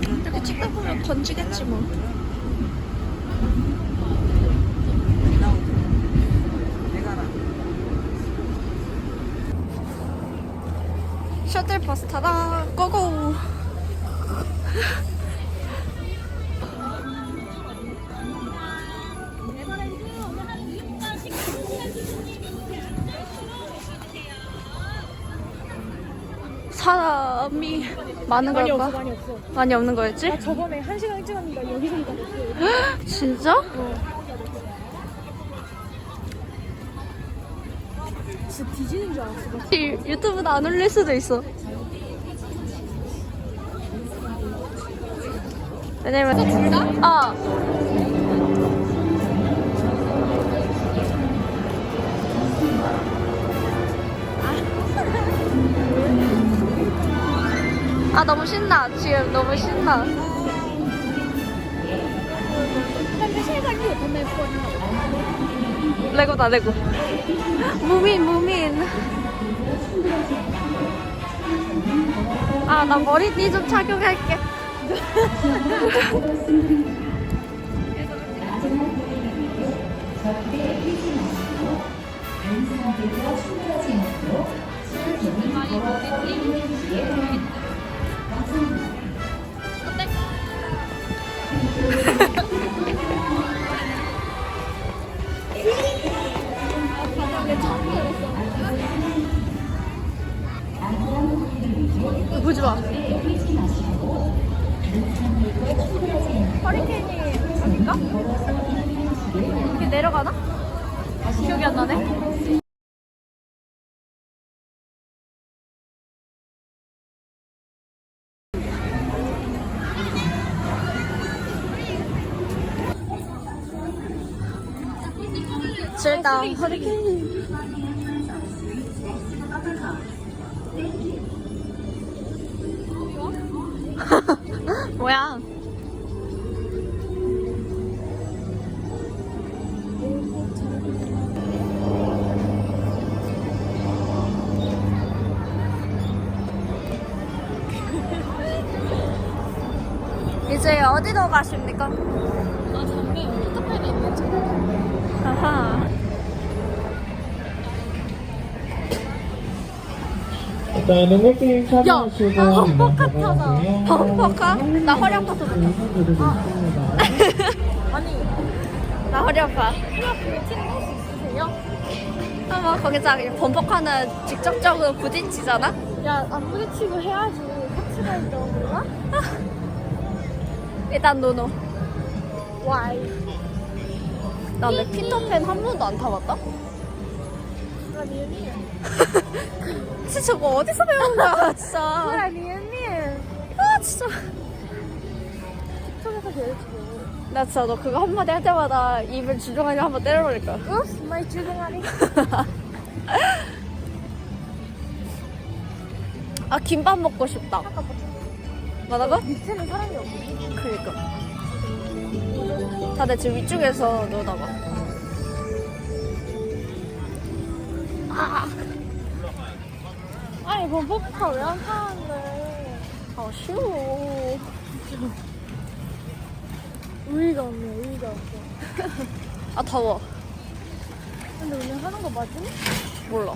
이렇게 찍다 보면 건지겠지 뭐. 셔틀버스 타다 고고. 사람이 많은 많이 걸까? 없어 많이 없어 많이 없는 거였지? 나 저번에 한 시간 일찍 왔는데 여기서 기다렸어 진짜? 진짜 뒤지는 줄 알았어 나. 이 유튜브도 안 올릴 수도 있어. 왜냐면? 어. 아 너무 신나. 지금 너무 신나. 레고다 레고. 무민 무민. 아 나 머리띠 좀 착용할게 보지 마 허리케인이 아닌가? 이렇게 내려가나? 기억이 안 나네 질당 허리케인 뭐야? 이제 어디로 가십니까? 아 잠깐 포토카드 있는 중 아하. 자, 눈물게임 참여하시고 범퍼카타다. 범퍼카? 나 허리 아파서 못 가. 아니 나 허리 아파. 브레이킹 할수 있으세요? 아마 거기서 범퍼카는 직접적으로 부딪히잖아? 야안 부딪히고 해야지 같이가 있다고 그러나? 일단 노노. 와이 나왜 피터팬 한 번도 안 타봤다? 나 리은이 진짜 저거 어디서 배운 거야, 진짜. 아, 진짜. 나 진짜 너 그거 한마디 할 때마다 입을 주둥아리 한번 때려버릴 거야. 으스 마이 주둥아리 아, 김밥 먹고 싶다. 뭐 뭐라고? 밑에는 사람이 없네 그니까. 다들 지금 위쪽에서 봐. 아, 아니 범퍼카 왜안 타는데 아, 쉬워. 의의가 없네 의의가 없어 아, 더워. 근데 운행하는 거 맞지? 몰라.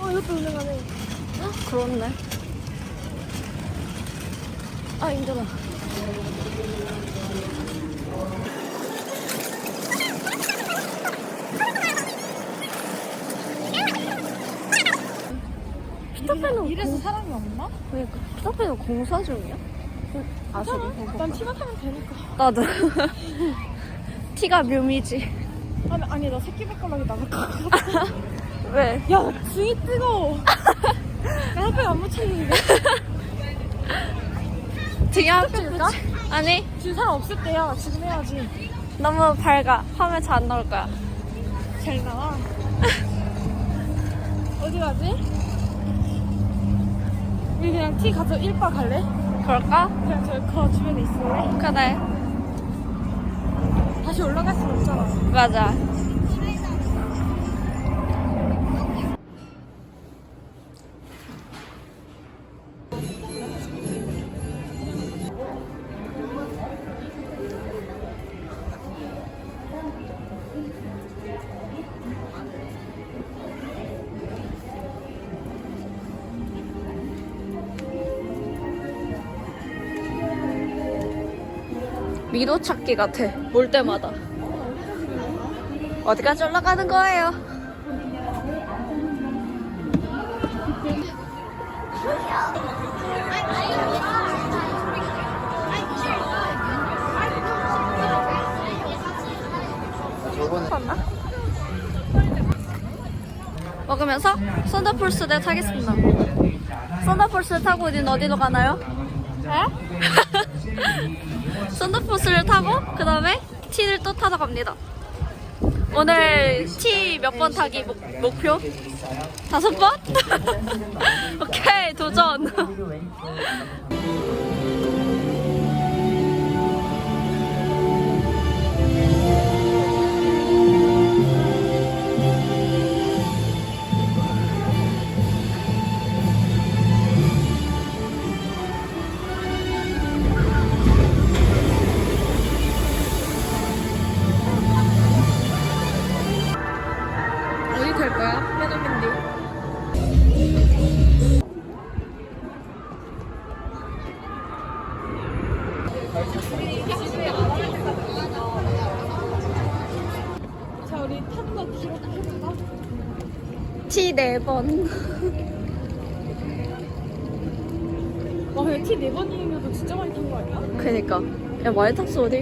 어 이것도 운행하네 그렇네. 아, 힘들어. 피터팬은 이래서 사람이 없나? 그러니까. 피터팬은 공사 중이야? 아시고 난 티만 타면 되니까. 나도. 티가 묘미지. 아니 아니 나 새끼 발가락이 나갈 것 같아. 왜? 야 등이 뜨거워. 나 햇볕 안 묻혔는데? 등이 한 찍을까? 아니. 지금 사람 없을 때야. 지금 해야지. 너무 밝아. 화면 잘 안 나올 거야. 잘 나와. 어디 가지? 우리 그냥 티 가서 1바 갈래? 그럴까? 그냥 저거 주변에 있을래? 그래 다시 올라갈 순 없잖아 맞아 미도 찾기 같아. 볼 때마다. 어디까지 올라가는 거예요? 먹으면서 썬더풀스를 타겠습니다. 썬더풀스를 타고 우리는 어디로 가나요? 에? 썬더풀스를 타고 그 다음에 T를 또 타러 갑니다. 오늘 T 몇번 타기 목, 목표? 다섯 번? 오케이 도전. 탈 거야? 해넘인데. 자, 우리 탄 거 기록해볼까? T 네 번. 와, 근데 T 네 번이면도 진짜 많이 탄 거 아니야? 그니까. 야 많이 탔어 어디?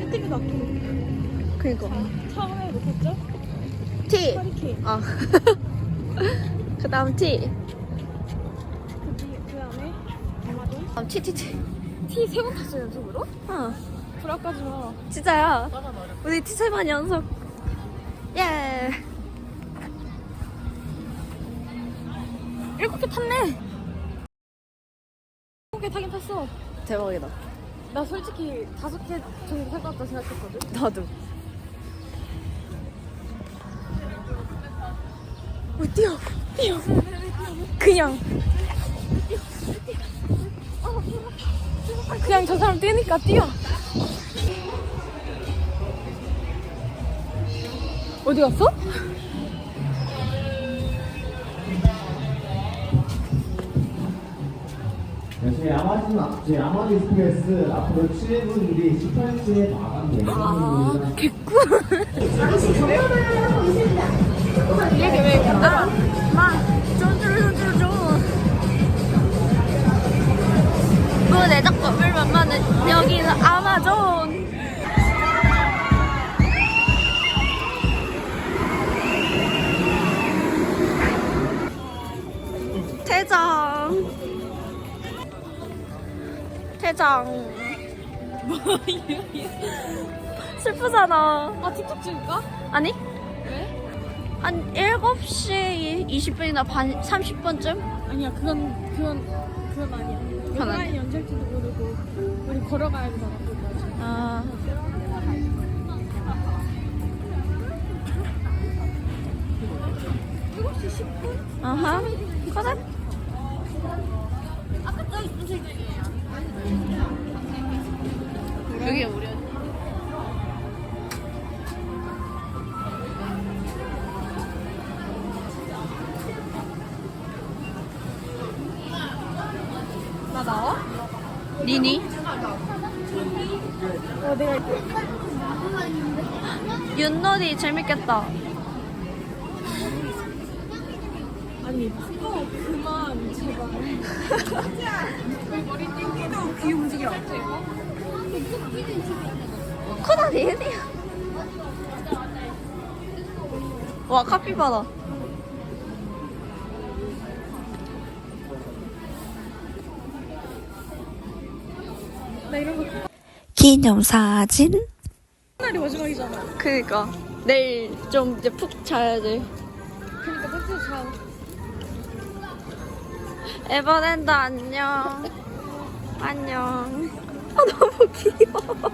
혜택이 낮고. 그니까. 처음에 못 탔죠? T. 허리케인. 아. 그 다음. 그, 뒤- 그 다음에 아마존. 다음 T T T. T 세번 탔어, 연속으로? 어. 불화까지 마. 진짜야. 우리 T 세번 연속. 예. 일곱 개 탔네. 일곱 개 타긴 탔어. 대박이다. 나 솔직히 다섯 개 정도 탈 것 같다 생각했거든. 나도. 어, 뛰어. 뛰어. 그냥. 그냥 저 사람 뛰니까 뛰어. 어디 갔어? 네, 저희 아마존, 앞- 저희 아마존 익스프레스 앞으로 7분 뒤 18시에 마감 예정입니다. 이게 마, 쪼쪼쪼쪼. 문에 자꾸 물만 많은 여기는 아마존. 퇴장. 퇴장. 슬프잖아. 아 틱톡 찍을까? 아니? 왜? 한 7시 20분이나 반 30분쯤? 아니야 그건 그건 그건 아니야. 그건 아니야. 연결지도 모르고 우리 걸어가야 되잖아 그까지. 아. 일곱 시 10분? 아하. 나 나와? 니니? 어 내가 윷놀이 재밌겠다. 아니 어 그만 제발. 머리 띵기도 귀 움직여. 코다 니니야. 와 카피바다. 기념사진? 날이 마지막이잖아. 그니까 내일 좀 이제 푹 자야지. 그러니까 버스 자. 에버랜드 안녕. 안녕. 아 너무 귀여워.